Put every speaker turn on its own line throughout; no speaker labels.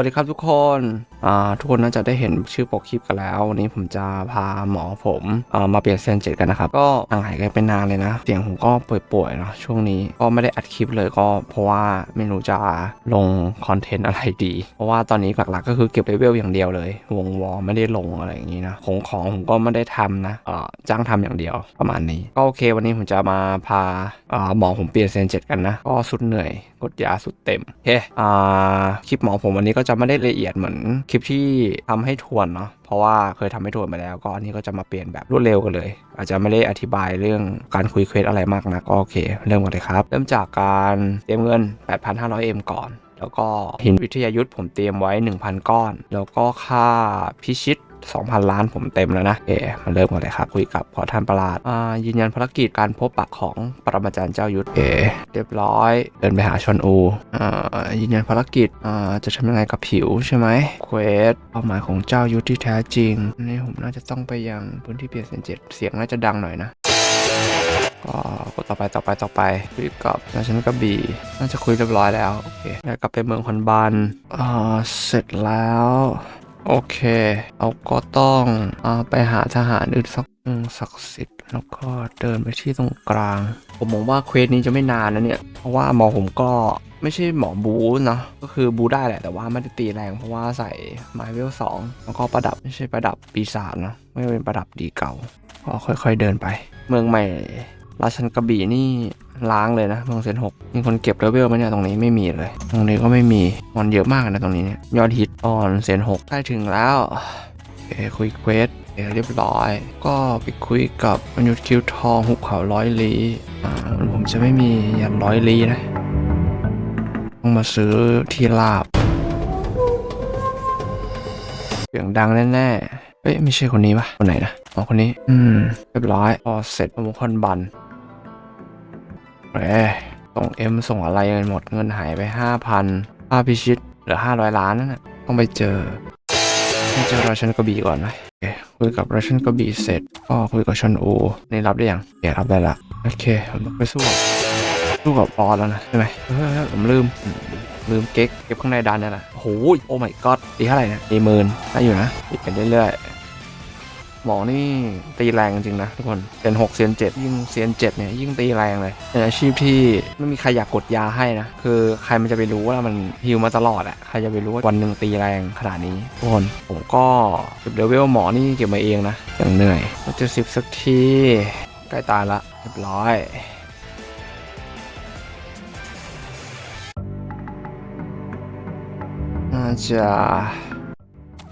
วัสดีครับทุกคนทุกคนน่าจะได้เห็นชื่อปกคลิปกันแล้ววันนี้ผมจะพาหมอผมอมาเปลี่ยนเซนเจ็ดกันนะครับก็ห่างหายกันไปนานเลยนะ เสียงผมก็ป่วยๆเนาะช่วงนี้ก็ไม่ได้อัดคลิปเลยก็เพราะว่าไม่รู้จะลงคอนเทนต์อะไรดี เพราะว่าตอนนี้หลักๆก็คือเก็บเลเวลอย่างเดียวเลย วงวอไม่ได้ลงอะไรอย่างนี้นะของของผมก็ไม่ได้ทำนะเอ่อจ้างทำอย่างเดียวประมาณนี้ ก็โอเค วันนี้ผมจะมาพาหมอผมเปลี่ยนเซนเจ็ดกันนะก็สุดเหนื่อยกดยาสุดเต็มเคอ่าคลิปหมอผมวันนี้ก็จะไม่ได้ละเอียดเหมือนคลิปที่ทำให้ทวนเนาะเพราะว่าเคยทำให้ทวนมาแล้ว ก็อันนี้ก็จะมาเปลี่ยนแบบรวดเร็วกันเลย อาจจะไม่ได้อธิบายเรื่องการคุยเควสอะไรมากนะก็โอเค เริ่มกันเลยครับ เริ่มจากการเตรียมเงิน 8,500M ก่อน แล้วก็หินวิทยายุทธผมเตรียมไว้ 1,000 ก้อน แล้วก็ค่าพิชิต 2,000 ล้านผมเต็มแล้วนะโอมาเริ่มกันเลยครับ คุยกับขอท่านประหลาดอ่ายืนยันภารกิจการพบปะของปรมาจารย์เจ้ายุทธโอเคเรียบร้อย เดินไปหาชอนอูอ่ายืนยันภารกิจอ่าจะทำยังไงกับผิวใช่ไหมเควสเป้าหมายของเจ้ายุทธที่แท้จริงนี่ผมน่าจะต้องไปยังพื้นที่เปลี่ยนเซนเจ็ดเสียงน่าจะดังหน่อยนะก็กดต่อไปต่อไปต่อไปคุยกับราชันกระบี่น่าจะคุยเรียบร้อยแล้วโอเคแล้วกลับไปเมืองคอนบานอ่าเสร็จแล้ว โอเค เราก็ต้องอไปหาทหารอื่นสักหนึ่งศักสิทธิ์แล้วก็เดินไปที่ตรงกลาง ผมมองว่าเควสนี้จะไม่นานนะเนี่ย เพราะว่าหมอผมก็ไม่ใช่หมอบูเนาะก็คือบูได้แหละแต่ว่าไม่ได้ตีแรงเพราะว่าใส่ไม้เวลสองแล้วก็ประดับไม่ใช่ประดับปีศาจนะไม่เป็นประดับดีเก่าก็ค่อยๆเดินไป เมืองใหม่ ราชันกระบี่นี่ล้างเลยนะเมืองเซนหกมีคนเก็บเลเวลไหมเนี่ยตรงนี้ไม่มีเลย ตรงนี้ก็ไม่มีมอนเยอะมากนะตรงนี้เนี่ยยอดฮิตออนเซนหกใกล้ถึงแล้วโอเคคุยเควสเรียบร้อย ก็ไปคุยกับมนุษย์คิวทองหุบเขาร้อยลีอ่าผมจะไม่มียันร้อยลีนะต้องมาซื้อที่ลาบเสียงดังแน่ๆเอ้ยไม่ใช่คนนี้ปะคนไหนนะอ๋อคนนี้ อืม เรียบร้อยพอเสร็จโมคอนบัน ส่งเอ็มส่งอะไรกันหมดเงินหายไปห้าพันค่าพิชิตเหลือห้าร้อยล้านนั่นน่ะต้องไปเจอไปเจอราชันกระบี่ก่อนไหมโอเคคุยกับราชันกระบี่เสร็จก็คุยกับชอนอูนี่รับได้ยังโอเครับได้ละโอเคผมไปสู้กับสู้กับบอสแล้วนะใช่ไหมผมลืมลืมเก๊กเก็บข้างในดันนี่แหละโอ้โหโอ้ my god ตีเท่าไหร่เนี่ยตีหมื่นได้อยู่นะตีกันเรื่อยๆ หมอนี่ตีแรงจริงนะทุกคนเซียนหกเซียนเจ็ดยิ่งเซียนเจ็ดเนี่ยยิ่งตีแรงเลยเป็นอาชีพที่ไม่มีใครอยากกดยาให้นะคือใครมันจะไปรู้ว่ามันฮิวมาตลอดอะใครจะไปรู้ว่าวันหนึ่งตีแรงขนาดนี้ทุกคนผมก็เก็บเลเวลหมอนี่เก็บมาเองนะอย่างเหนื่อยจะสิบสักทีใกล้ตายละเรียบร้อยน่าจะ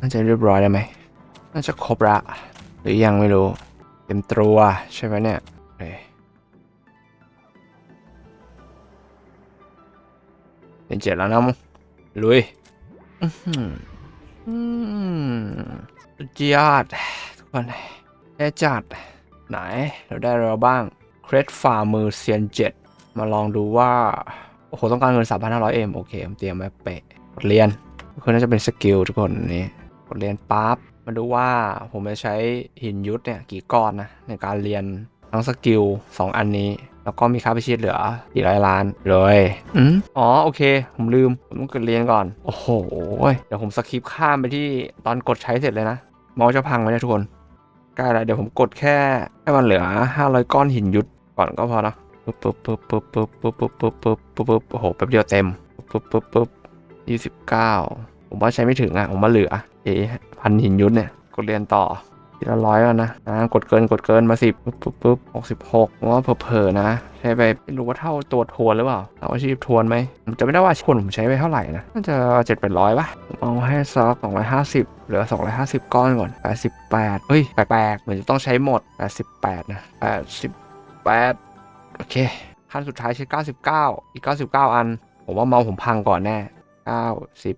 น่าจะเรียบร้อยแล้วไหมน่าจะครบละ หรือยังไม่รู้ เต็มตัวใช่ไหมเนี่ยเคเป็นเจ็ดแล้วนะมึงลุยอื้อหืออืมสุดยอด ทุกคนแย่จัด ไหน เราได้เราบ้าง เครดฝ่ามือเซียนเจ็ดมาลองดูว่า โอ้โห ต้องการเงิน 3,500เอ็มโอเค ผมเตรียมไว้เป๊ะกดเรียนคือน่าจะเป็นสกิลทุกคนนนี้กดเรียนปั๊บ มาดูว่าผมจะใช้หินยุทธเนี่ยกี่ก้อนนะในการเรียนทั้งสกิล2 อันนี้ แล้วก็มีค่าพิชิตเหลือ400ล้านเลยอืมอ๋อโอเค ผมลืม ผมต้องกดเรียนก่อน โอ้โห เดี๋ยวผมสคิปข้ามไปที่ตอนกดใช้เสร็จเลยนะ เมาส์จะพังไหมเนี่ยทุกคนใกล้แล้วเดี๋ยวผมกดแค่ให้มันเหลือ 500 ก้อนหินยุทธก่อนก็พอนะปึ๊บปึ๊บปึ๊บปึ๊บปึ๊บปึ๊บปึ๊บปึ๊บปึ๊บปึ๊บปึ๊บโอ้โหแป๊บเดียวเต็มปึ๊บปึ๊บปึ๊บยี่สิบเก้าผมว่าใช้ไม่ถึงอะผมว่าเหลือเอ๊ะ พันหินยุทธเนี่ยกดเรียนต่อทีละร้อยแล้วนะอ่ากดเกินกดเกินมาสิบปุ๊บปุ๊บปุ๊บหกสิบหกผมว่าเผลอๆนะ ใช้ไปไม่รู้ว่าเท่าตัวทวนหรือเปล่าเอาอาชีพทวนไหมจะไม่ได้ว่าทวนผมใช้ไปเท่าไหร่นะน่าจะเจ็ดแปดร้อยป่ะเอาให้ซักสองร้อยห้าสิบเหลือสองร้อยห้าสิบก้อนก่อนแปดสิบแปดเฮ้ยแปลกๆเหมือนจะต้องใช้หมดแปดสิบแปดนะแปดสิบแปดโอเคขั้นสุดท้ายใช้เก้าสิบเก้าอีกเก้าสิบเก้าอัน ผมว่าเมาผมพังก่อนแน่เก้าสิบ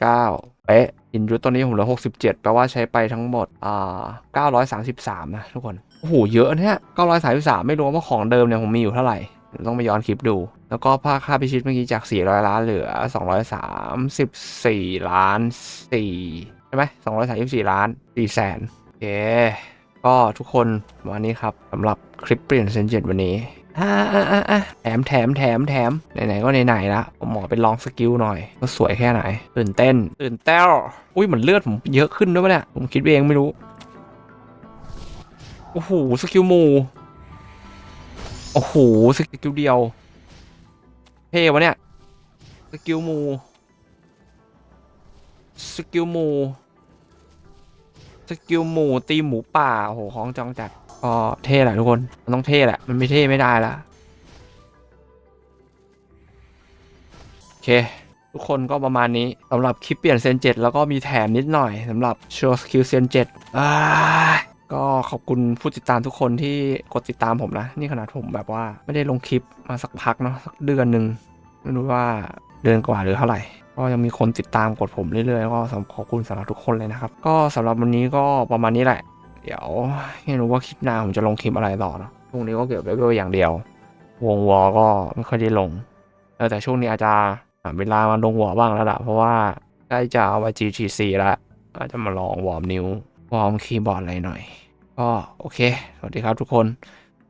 เก้าเป๊ะ ยุตตัวนี้ผมเหลือหกสิบเจ็ดแปลว่าใช้ไปทั้งหมด อ่าเก้าร้อยสามสิบสามนะทุกคน โอ้โห เยอะเนี่ยเก้าร้อยสามสิบสามไม่รู้ว่าของเดิมเนี่ยผมมีอยู่เท่าไหร่เดี๋ยวต้องไปย้อนคลิปดู แล้วก็ภาคค่าพิชิตเมื่อกี้จาก 400 ล้านเหลือ 234 ล้าน4ใช่ไหม234 ล้าน4แสนโอเค ก็ทุกคนวันนี้ครับสำหรับคลิปเปลี่ยนเซนเจ็ดวันนี้ อ่าอ่าอ่าแถมแถมแถมแถมไหนๆก็ไหนๆละหมอไปลองสกิลหน่อยว่าสวยแค่ไหน ตื่นเต้น ตื่นเต้นอุ้ยเหมือนเลือดผมเยอะขึ้นด้วยปะเนี่ยผมคิดเองไม่รู้โอ้โหสกิลหมูโอ้โหสกิลเดียวเท่วะเนี่ยสกิลหมูสกิลหมูสกิลหมูตีหมูป่าโอ้โหของจองจัด ก็เท่แหละทุกคน มันต้องเท่แหละ มันไม่เท่ไม่ได้ละโอเค ทุกคนก็ประมาณนี้สำหรับคลิปเปลี่ยนเซนเจ็ดแล้วก็มีแถมนิดหน่อยสำหรับโชว์สกิลเซนเจ็ดก็ขอบคุณผู้ติดตามทุกคนที่กดติดตามผมนะ นี่ขนาดผมแบบว่าไม่ได้ลงคลิปมาสักพักเนาะสักเดือนหนึ่งไม่รู้ว่าเดือนกว่าหรือเท่าไหร่ก็ยังมีคนติดตามกดผมเรื่อยๆ ก็ขอบคุณสำหรับทุกคนเลยนะครับ ก็สำหรับวันนี้ก็ประมาณนี้แหละ เดี๋ยวไม่รู้ว่าคลิปหน้าผมจะลงคลิปอะไรต่อเนอะช่วงนี้ก็เกี่ยวกับเลเวลอย่างเดียว วงวอก็ไม่ค่อยได้ลงเออแต่ช่วงนี้อาจจะหาเวลามาลงวอบ้างแล้วล่ะ เพราะว่าใกล้จะเอา GTC แล้วอาจจะมาลองวอร์มนิ้ว วอร์มคีย์บอร์ดอะไรหน่อย ก็โอเค สวัสดีครับทุกคน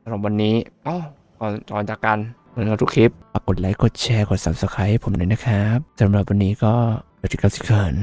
สำหรับวันนี้อ๋อก่อนก่อนจากกันเหมือนกับทุกคลิปฝากกดไลค์กดแชร์กด subscribe ให้ผมด้วยนะครับสำหรับวันนี้ก็สวัสดีครับทุกคน